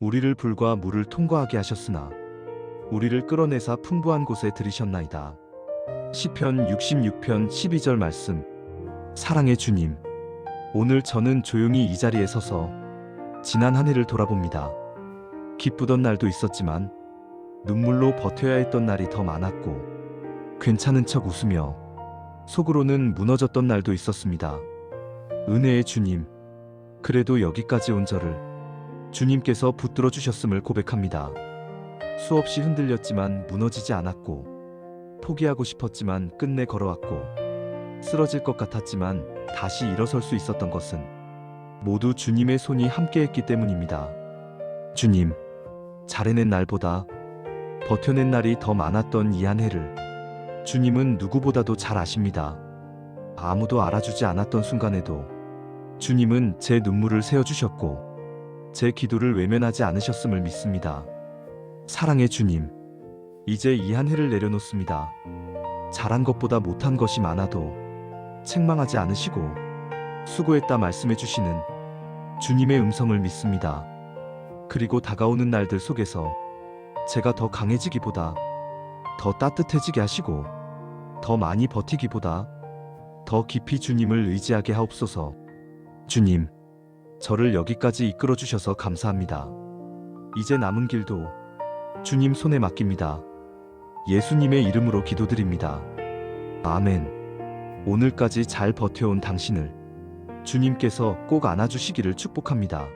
우리를 불과 물을 통과하게 하셨으나 우리를 끌어내사 풍부한 곳에 들이셨나이다. 시편 66편 12절 말씀 사랑의 주님 오늘 저는 조용히 이 자리에 서서 지난 한 해를 돌아봅니다. 기쁘던 날도 있었지만 눈물로 버텨야 했던 날이 더 많았고 괜찮은 척 웃으며 속으로는 무너졌던 날도 있었습니다. 은혜의 주님 그래도 여기까지 온 저를 주님께서 붙들어 주셨음을 고백합니다. 수없이 흔들렸지만 무너지지 않았고 포기하고 싶었지만 끝내 걸어왔고 쓰러질 것 같았지만 다시 일어설 수 있었던 것은 모두 주님의 손이 함께했기 때문입니다. 주님, 잘해낸 날보다 버텨낸 날이 더 많았던 이 한 해를 주님은 누구보다도 잘 아십니다. 아무도 알아주지 않았던 순간에도 주님은 제 눈물을 세어주셨고 제 기도를 외면하지 않으셨음을 믿습니다. 사랑의 주님, 이제 이 한 해를 내려놓습니다. 잘한 것보다 못한 것이 많아도 책망하지 않으시고 수고했다 말씀해 주시는 주님의 음성을 믿습니다. 그리고 다가오는 날들 속에서 제가 더 강해지기보다 더 따뜻해지게 하시고 더 많이 버티기보다 더 깊이 주님을 의지하게 하옵소서. 주님, 저를 여기까지 이끌어 주셔서 감사합니다. 이제 남은 길도 주님 손에 맡깁니다. 예수님의 이름으로 기도드립니다. 아멘. 오늘까지 잘 버텨온 당신을 주님께서 꼭 안아주시기를 축복합니다.